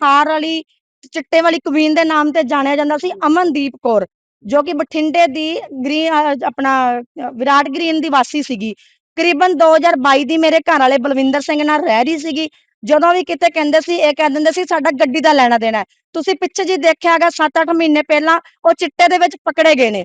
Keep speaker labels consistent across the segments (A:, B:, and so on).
A: ਖਾਰ ਵਾਲੀ ਚਿੱਟੇ ਵਾਲੀ ਕੁਵੀਨ ਦੇ ਨਾਮ ਤੇ ਜਾਣਿਆ ਜਾਂਦਾ ਸੀ ਅਮਨਦੀਪ ਕੌਰ, ਜੋ ਕਿ ਬਠਿੰਡੇ ਦੀ ਗ੍ਰੀਨ ਆਪਣਾ ਵਿਰਾਟ ਗ੍ਰੀਨ ਦੀ ਵਾਸੀ ਸੀਗੀ। ਕਰੀਬਨ 2022 ਦੀ ਮੇਰੇ ਘਰ ਵਾਲੇ ਬਲਵਿੰਦਰ ਸਿੰਘ ਨਾਲ ਰਹਿ ਰਹੀ ਸੀਗੀ। ਜਦੋਂ ਵੀ ਕਿਤੇ ਕਹਿੰਦੇ ਸੀ, ਇਹ ਕਹਿ ਦਿੰਦੇ ਸੀ, ਸਾਡਾ ਗੱਡੀ ਦਾ ਲੈਣਾ ਦੇਣਾ ਤੁਸੀਂ ਪਿੱਛੇ ਜੀ ਦੇਖਿਆ ਹੈਗਾ 7-8 ਮਹੀਨੇ ਪਹਿਲਾਂ ਉਹ ਚਿੱਟੇ ਦੇ ਵਿੱਚ ਪਕੜੇ ਗਏ ਨੇ।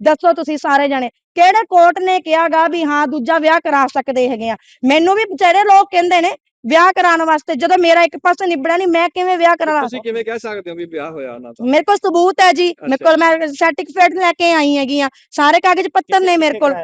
A: ਦੱਸੋ ਤੁਸੀਂ ਸਾਰੇ ਜਾਣੇ, ਕਿਹੜੇ ਕੋਰਟ ਨੇ ਕਿਹਾਗਾ ਵੀ ਹਾਂ ਦੂਜਾ ਵਿਆਹ ਕਰਾ ਸਕਦੇ ਹੈਗੇ ਆ? ਮੈਨੂੰ ਵੀ ਵਿਚਾਰੇ ਲੋਕ ਕਹਿੰਦੇ ਨੇ ਵਿਆਹ ਕਰਾਉਣ ਵਾਸਤੇ ਜਦੋਂ ਮੇਰਾ ਇੱਕ ਪਾਸੇ ਨਿਬੜਿਆ ਨਹੀਂ ਮੈਂ ਕਿਵੇਂ ਵਿਆਹ ਕਰਾ
B: ਤੁਸੀਂ ਕਿਵੇਂ ਕਹਿ ਸਕਦੇ ਹੋ ਵੀ ਵਿਆਹ ਹੋਇਆ ਉਹਨਾਂ ਦਾ?
A: ਮੇਰੇ ਕੋਲ ਸਬੂਤ ਹੈ ਜੀ। ਮੇਰੇ। ਕੋਲ ਮੈਂ ਸਰਟੀਫਿਕੇਟ ਲੈ ਕੇ ਆਈ ਹੈਗੀ ਆ। ਸਾਰੇ ਕਾਗਜ਼ ਪੱਤਰ ਨੇ ਮੇਰੇ ਕੋਲ?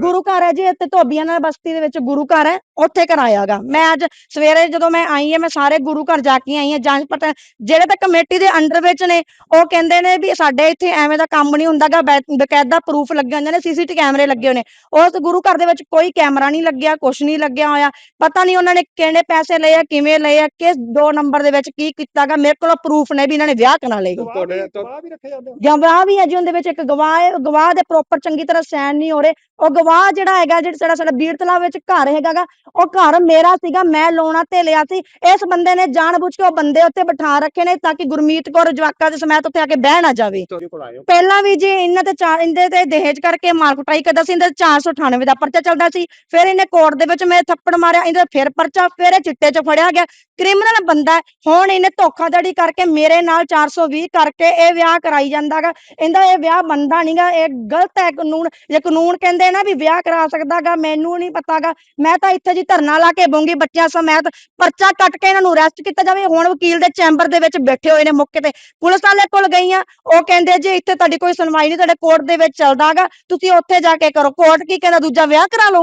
A: ਗੁਰੂ ਘਰ ਹੈ ਜੀ ਇੱਥੇ ਧੋਬੀਆਂ ਨਾਲ ਬਸਤੀ ਦੇ ਵਿੱਚ ਗੁਰੂ ਘਰ ਹੈ ਉੱਥੇ ਕਰਾਇਆਗਾ ਮੈਂ ਅੱਜ ਸਵੇਰੇ ਜਦੋਂ ਮੈਂ ਆਈ ਹਾਂ ਮੈਂ ਸਾਰੇ ਗੁਰੂ ਘਰ ਜਾ ਕੇ ਆਈ ਹਾਂ ਜਾਂਚ ਪਤਾ ਜਿਹੜੇ ਤਾਂ ਕਮੇਟੀ ਦੇ ਅੰਡਰ ਵਿੱਚ ਨੇ ਉਹ ਕਹਿੰਦੇ ਨੇ ਵੀ ਸਾਡੇ ਇੱਥੇ ਐਵੇਂ ਦਾ ਕੰਮ ਨਹੀਂ ਹੁੰਦਾਗਾ ਬਕਾਇਦਾ ਪ੍ਰੂਫ ਲੱਗੇ ਹੁੰਦੇ ਨੇ ਸੀਸੀਟੀ ਕੈਮਰੇ ਲੱਗੇ ਹੋਏ ਨੇ। ਉਸ ਗੁਰੂ ਘਰ ਦੇ ਵਿੱਚ ਕੋਈ ਕੈਮਰਾ ਨਹੀਂ ਲੱਗਿਆ ਕੁਛ ਨਹੀਂ ਲੱਗਿਆ ਹੋਇਆ। ਪਤਾ ਨਹੀਂ ਉਹਨਾਂ ਨੇ ਕਿਹੜੇ ਪੈਸੇ ਲਏ ਆ ਕਿਵੇਂ ਲਏ ਆ ਕਿਸ ਦੋ ਨੰਬਰ ਦੇ ਵਿੱਚ ਕੀ ਕੀਤਾਗਾ ਮੇਰੇ ਕੋਲ ਪ੍ਰੂਫ ਨੇ ਵੀ ਇਹਨਾਂ ਨੇ ਵਿਆਹ ਕਰਾ ਲਏ।
B: ਤੁਹਾਡੇ
C: ਗਵਾਹ ਵੀ ਰੱਖੇ ਜਾਂਦੇ
A: ਗਵਾਹ ਵੀ ਹੈ ਜੀ ਉਹਦੇ ਵਿੱਚ ਇੱਕ ਗਵਾਹ ਹੈ ਗਵਾਹ ਦੇ ਪ੍ਰੋਪਰ ਚੰਗੀ ਤਰ੍ਹਾਂ ਸਾਈਨ ਨਹੀਂ ਹੋ ਰਹੇ। ਉਹ ਗਵਾਹ ਜਿਹੜਾ ਹੈਗਾ ਜਿਹੜਾ ਸਾਡਾ ਸਾਡਾ ਬੀੜ ਤਲਾਬ ਵਿੱਚ ਘਰ ਹੈਗਾਗਾ ਉਹ ਘਰ ਮੇਰਾ ਸੀਗਾ ਮੈਂ ਲੋਨਾ ਤੇ ਲਿਆ ਸੀ। ਇਸ ਬੰਦੇ ਨੇ ਜਾਣਬੁੱਝ ਕੇ ਉਹ ਬੰਦੇ ਉੱਤੇ ਬਿਠਾ ਰੱਖੇ ਨੇ ਤਾਂ ਕਿ ਗੁਰਮੀਤ ਕੌਰ ਜਵਾਕਾ ਦੇ ਸਮੇਤ ਉੱਥੇ ਆ ਕੇ ਬਹਿ ਨਾ ਜਾਵੇ। ਪਹਿਲਾਂ ਵੀ ਜੀ ਇਹਨਾਂ ਤੇ ਚਾਰ ਇਹਦੇ ਤੇ ਦਹੇਜ ਕਰਕੇ ਮਾਰ ਕੁਟਾਈ ਕਰਦਾ ਸੀ ਇਹਦੇ ਤੇ 498 ਦਾ ਪਰਚਾ ਚੱਲਦਾ ਸੀ। ਫਿਰ ਇਹਨੇ ਕੋਰਟ ਦੇ ਵਿੱਚ ਮੇਰੇ ਥੱਪੜ ਮਾਰਿਆ ਇਹਦੇ ਫਿਰ ਪਰਚਾ ਫੇਰ ਇਹ ਚਿੱਟੇ 'ਚ ਫੜਿਆ ਗਿਆ। ਕ੍ਰਿਮੀਨਲ ਬੰਦਾ ਹੈ। ਹੁਣ ਇਹਨੇ ਧੋਖਾਧੜੀ ਕਰਕੇ ਮੇਰੇ ਨਾਲ 420 ਕਰਕੇ ਇਹ ਵਿਆਹ ਕਰਾਈ ਜਾਂਦਾਗਾ ਇਹਦਾ ਇਹ ਵਿਆਹ ਬੰਦਾ ਨਹੀਂਗਾ ਇਹ ਗਲਤ ਹੈ ਕਾਨੂੰਨ। ਜੇ ਕਾਨੂੰਨ ਕਹਿੰਦੇ ਨਾ ਵੀ ਵਿਆਹ ਕਰਾ ਸਕਦਾਗਾ ਮੈਨੂੰ ਨਹੀਂ ਪਤਾਗਾ ਮੈਂ ਤਾਂ ਇੱਥੇ ਜੀ ਧਰਨਾ ਲਾ ਕੇ ਬੂੰਗੀ ਬੱਚਿਆਂ ਸਮੇਤ। ਪਰਚਾ ਕੱਟ ਕੇ ਇਹਨਾਂ ਨੂੰ ਅਰੈਸਟ ਕੀਤਾ ਜਾਵੇ। ਹੁਣ ਵਕੀਲ ਦੇ ਚੈਂਬਰ ਦੇ ਵਿੱਚ ਬੈਠੇ ਹੋਏ ਨੇ ਮੌਕੇ ਤੇ। ਪੁਲਿਸ ਵਾਲੇ ਕੋਲ ਗਈਆਂ। ਉਹ ਕਹਿੰਦੇ ਜੀ, ਇੱਥੇ ਤੁਹਾਡੀ ਕੋਈ ਸੁਣਵਾਈ ਨਹੀਂ ਤੁਹਾਡੇ ਕੋਰਟ ਦੇ ਵਿੱਚ ਚੱਲਦਾਗਾ ਤੁਸੀਂ ਉੱਥੇ ਜਾ ਕੇ ਕਰੋ। ਕੋਰਟ ਕੀ ਕਹਿੰਦਾ? ਦੂਜਾ ਵਿਆਹ ਕਰਾ ਲਓ।